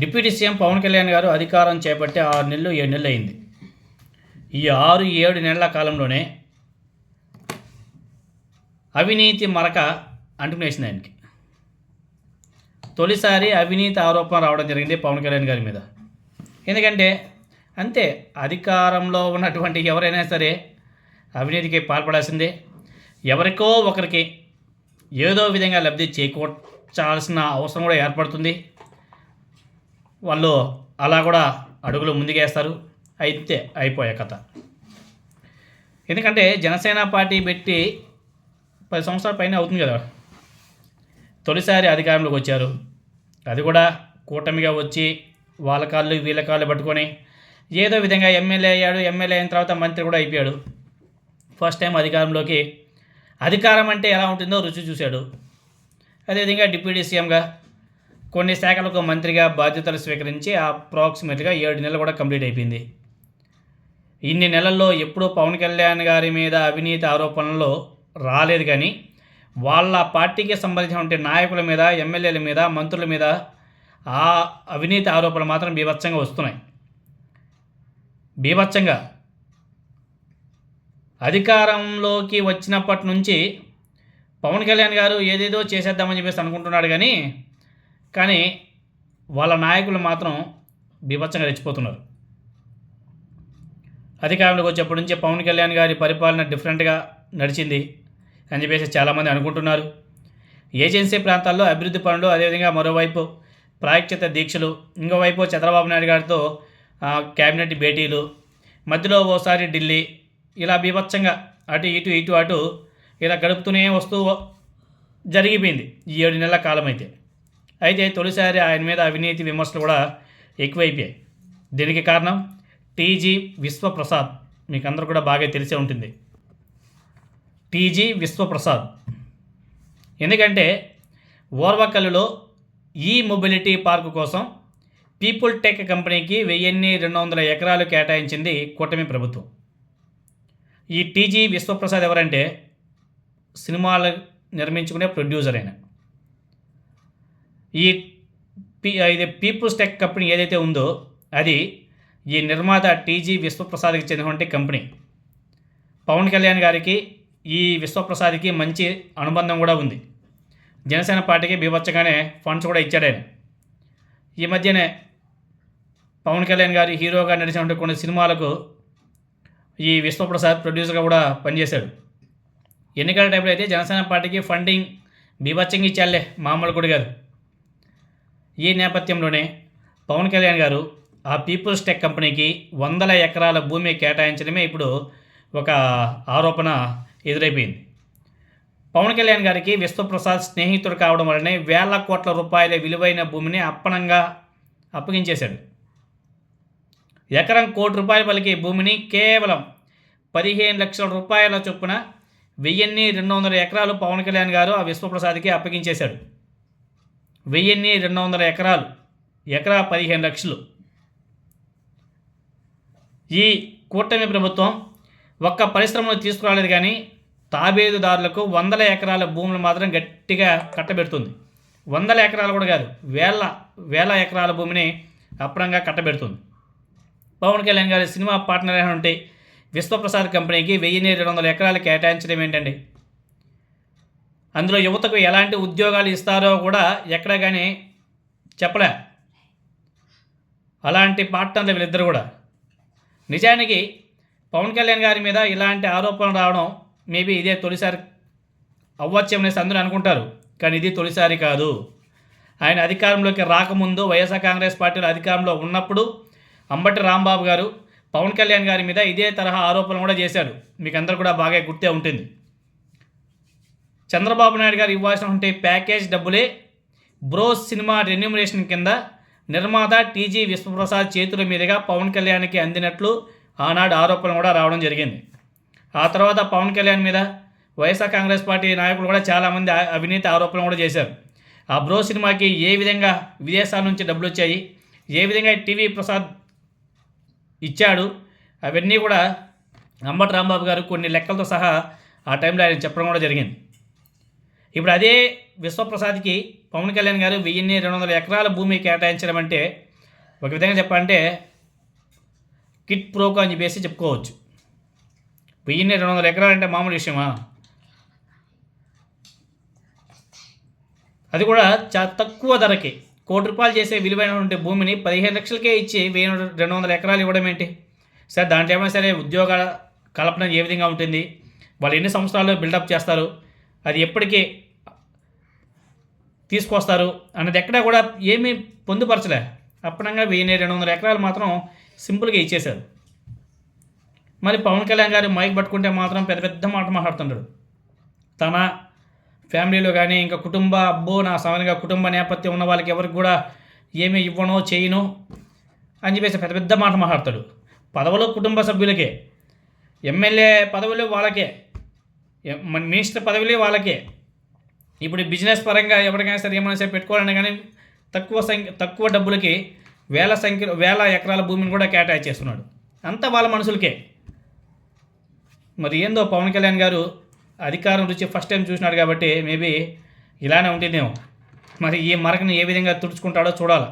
Deputy CM Pawan Kalyan గారు అధికారం చేపట్టి ఆరు నెలలు ఏడు నెలలు అయింది ఈ ఆరు ఏడు నెలల కాలంలోనే అవినీతి మరక అంటుకునేసింది ఆయనకి. తొలిసారి అవినీతి ఆరోపణ రావడం జరిగింది పవన్ కళ్యాణ్ గారి మీద. ఎందుకంటే అంతే అధికారంలో ఉన్నటువంటి ఎవరైనా సరే అవినీతికి పాల్పడాల్సిందే. ఎవరికో ఒకరికి ఏదో విధంగా లబ్ధి చేకూర్చాల్సిన అవసరం కూడా ఏర్పడుతుంది. వాళ్ళు అలా కూడా అడుగులు ముందుకేస్తారు. అయితే అయిపోయే కథ. ఎందుకంటే జనసేన పార్టీ పెట్టి పది సంవత్సరాల పైన అవుతుంది కదా. తొలిసారి అధికారంలోకి వచ్చారు. అది కూడా కూటమిగా వచ్చి వాళ్ళ కాళ్ళు వీళ్ళ కాళ్ళు పట్టుకొని ఏదో విధంగా ఎమ్మెల్యే అయ్యాడు ఎమ్మెల్యే అయిన తర్వాత మంత్రి కూడా అయిపోయాడు. ఫస్ట్ టైం అధికారంలోకి అధికారం అంటే ఎలా ఉంటుందో రుచి చూశాడు. అదేవిధంగా డిప్యూటీ సీఎంగా కొన్ని శాఖలకు మంత్రిగా బాధ్యతలు స్వీకరించి అప్రాక్సిమేట్గా ఏడు నెలలు కూడా కంప్లీట్ అయిపోయింది. ఇన్ని నెలల్లో ఎప్పుడూ పవన్ కళ్యాణ్ గారి మీద అవినీతి ఆరోపణలు రాలేదు కానీ వాళ్ళ పార్టీకి సంబంధించిన నాయకుల మీద ఎమ్మెల్యేల మీద మంత్రుల మీద ఆ అవినీతి ఆరోపణలు మాత్రం బీభత్సంగా వస్తున్నాయి. బీభత్సంగా. అధికారంలోకి వచ్చినప్పటి నుంచి పవన్ కళ్యాణ్ గారు ఏదేదో చేసేద్దామని చెప్పేసి అనుకుంటున్నాడు కానీ కానీ వాళ్ళ నాయకులు మాత్రం బీభత్సంగా రెచ్చిపోతున్నారు. అధికారంలోకి వచ్చేప్పటి నుంచి పవన్ కళ్యాణ్ గారి పరిపాలన డిఫరెంట్గా నడిచింది అని చెప్పేసి చాలామంది అనుకుంటున్నారు. ఏజెన్సీ ప్రాంతాల్లో అభివృద్ధి పనులు అదేవిధంగా మరోవైపు ప్రాయశ్చిత దీక్షలు ఇంకోవైపు చంద్రబాబు నాయుడు గారితో క్యాబినెట్ భేటీలు మధ్యలో ఓసారి ఢిల్లీ ఇలా బీభత్సంగా అటు ఇటు ఇటు అటు ఇలా గడుపుతూనే వస్తూ జరిగిపోయింది. ఈ ఏడు నెలల కాలం అయితే అయితే తొలిసారి ఆయన మీద అవినీతి విమర్శలు కూడా ఎక్కువైపోయాయి. దీనికి కారణం టీజీ విశ్వప్రసాద్. మీకు అందరూ కూడా బాగా తెలిసే ఉంటుంది. టీజీ విశ్వప్రసాద్. ఎందుకంటే ఓర్వకల్లులో ఈ మొబిలిటీ పార్కు కోసం పీపుల్ టెక్ కంపెనీకి వెయ్యిన్ని రెండు వందల ఎకరాలు కేటాయించింది కూటమి ప్రభుత్వం. ఈ టీజీ విశ్వప్రసాద్ ఎవరంటే సినిమాలు నిర్మించుకునే ప్రొడ్యూసర్ అయిన ఈ పీ ఇది పీపుల్స్ టెక్ కంపెనీ ఏదైతే ఉందో అది ఈ నిర్మాత టీజీ విశ్వప్రసాద్కి చెందినటువంటి కంపెనీ పవన్ కళ్యాణ్ గారికి ఈ విశ్వప్రసాద్కి మంచి అనుబంధం కూడా ఉంది. జనసేన పార్టీకి బీభత్సగానే ఫండ్స్ కూడా ఇచ్చాడు ఆయన. ఈ మధ్యనే పవన్ కళ్యాణ్ గారి హీరోగా నడిచినటువంటి కొన్ని సినిమాలకు ఈ విశ్వప్రసాద్ ప్రొడ్యూసర్గా కూడా పనిచేశాడు. ఎన్నికల టైంలో అయితే జనసేన పార్టీకి ఫండింగ్ బీభత్సంగా ఇచ్చాలే మామూలు గుడి గారు. ఈ నేపథ్యంలోనే పవన్ కళ్యాణ్ గారు ఆ పీపుల్స్ టెక్ కంపెనీకి వందల ఎకరాల భూమి కేటాయించడమే ఇప్పుడు ఒక ఆరోపణ ఎదురైపోయింది. పవన్ కళ్యాణ్ గారికి విశ్వప్రసాద్ స్నేహితుడు కావడం వల్లనే వేల కోట్ల రూపాయల విలువైన భూమిని అప్పనంగా అప్పగించేశాడు. ఎకరం కోటి రూపాయల పలికి భూమిని కేవలం పదిహేను లక్షల రూపాయల చొప్పున వెయ్యిన్ని రెండు వందల ఎకరాలు పవన్ కళ్యాణ్ గారు ఆ విశ్వప్రసాద్కి అప్పగించేశాడు. వెయ్యిన్ని రెండు వందల ఎకరాలు. ఎకరా పదిహేను లక్షలు. ఈ కూటమి ప్రభుత్వం ఒక్క పరిశ్రమను తీసుకురాలేదు కానీ తాబేదుదారులకు వందల ఎకరాల భూములు మాత్రం గట్టిగా కట్టబెడుతుంది. వందల ఎకరాలు కూడా కాదు వేల వేల ఎకరాల భూమిని అప్రంగా కట్టబెడుతుంది. పవన్ కళ్యాణ్ గారి సినిమా పార్ట్నర్ అయినటువంటి విశ్వప్రసాద్ కంపెనీకి వెయ్యిన్ని రెండు వందల ఎకరాలు కేటాయించడం ఏంటండి? అందులో యువతకు ఎలాంటి ఉద్యోగాలు ఇస్తారో కూడా ఎక్కడ కానీ చెప్పలే. అలాంటి పార్ట్నర్లు వీళ్ళిద్దరు కూడా. నిజానికి పవన్ కళ్యాణ్ గారి మీద ఇలాంటి ఆరోపణలు రావడం మేబీ ఇదే తొలిసారి అవ్వచ్చేమనేసి అందరూ అనుకుంటారు. కానీ ఇది తొలిసారి కాదు. ఆయన అధికారంలోకి రాకముందు వైఎస్ఆర్ కాంగ్రెస్ పార్టీలో అధికారంలో ఉన్నప్పుడు అంబటి రాంబాబు గారు పవన్ కళ్యాణ్ గారి మీద ఇదే తరహా ఆరోపణలు కూడా చేశాడు. మీకు అందరు కూడా బాగా గుర్తే ఉంటుంది. చంద్రబాబు నాయుడు గారు ఇవ్వాల్సినటువంటి ప్యాకేజ్ డబ్బులే. బ్రోస్ సినిమా రెన్యూమరేషన్ కింద నిర్మాత టీజీ విశ్వప్రసాద్ చేతుల మీదుగా పవన్ కళ్యాణ్కి అందినట్లు ఆనాడు ఆరోపణలు కూడా రావడం జరిగింది. ఆ తర్వాత పవన్ కళ్యాణ్ మీద వైఎస్ఆర్ కాంగ్రెస్ పార్టీ నాయకులు కూడా చాలామంది అవినీతి ఆరోపణలు కూడా చేశారు. ఆ బ్రో సినిమాకి ఏ విధంగా విదేశాల నుంచి డబ్బులు వచ్చాయి ఏ విధంగా టీవీ ప్రసాద్ ఇచ్చాడు అవన్నీ కూడా అంబటి రాంబాబు గారు కొన్ని లెక్కలతో సహా ఆ టైంలో ఆయన చెప్పడం కూడా జరిగింది. ఇప్పుడు అదే విశ్వప్రసాద్కి పవన్ కళ్యాణ్ గారు వెయ్యిన్ని రెండు వందల ఎకరాల భూమి కేటాయించడం అంటే ఒక విధంగా చెప్పాలంటే కిట్ ప్రోకో అని చెప్పేసి చెప్పుకోవచ్చు. వెయ్యిన్ని రెండు వందల ఎకరాలు అంటే మామూలు విషయమా? అది కూడా చాలా తక్కువ ధరకే. కోటి రూపాయలు చేసే విలువైనటువంటి భూమిని పదిహేను లక్షలకే ఇచ్చి వెయ్యి రెండు వందల ఎకరాలు ఇవ్వడం ఏంటి? సార్ దాంట్లో ఏమైనా సరే ఉద్యోగ కల్పన ఏ విధంగా ఉంటుంది? వాళ్ళు ఎన్ని సంవత్సరాలు బిల్డప్ చేస్తారు? అది ఎప్పటికీ తీసుకొస్తారు అన్నది ఎక్కడా కూడా ఏమీ పొందుపరచలే. అప్పనంగా వెయ్యి రెండు వందల ఎకరాలు మాత్రం సింపుల్గా ఇచ్చేశారు. మరి పవన్ కళ్యాణ్ గారు మైక్ పట్టుకుంటే మాత్రం పెద్ద పెద్ద మాట మాట్లాడుతుంటాడు. తన ఫ్యామిలీలో కానీ ఇంకా కుటుంబ అబ్బో నా సమానంగా కుటుంబ నేపథ్యం ఉన్న వాళ్ళకి ఎవరికి కూడా ఏమీ ఇవ్వనో చేయను అని చెప్పేసి పెద్ద పెద్ద మాట మాట్లాడతాడు. పదవులు కుటుంబ సభ్యులకే ఎమ్మెల్యే పదవులు వాళ్ళకే ఎం- మన మినిస్టర్ పదవులే వాళ్ళకే ఇప్పుడు బిజినెస్ పరంగా ఎవరికైనా సరే ఏమైనా సరే పెట్టుకోవాలన్నా కానీ తక్కువ సంఖ్య తక్కువ డబ్బులకి వేల సంఖ్య వేల ఎకరాల భూమిని కూడా కేటాయించేస్తున్నాడు అంతా వాళ్ళ మనుషులకే మరి ఏందో పవన్ కళ్యాణ్ గారు అధికారం రుచి ఫస్ట్ టైం చూసినాడు కాబట్టి మేబీ ఇలానే ఉంటుందేమో. మరి ఈ మరకని ఏ విధంగా తుడుచుకుంటాడో చూడాలి.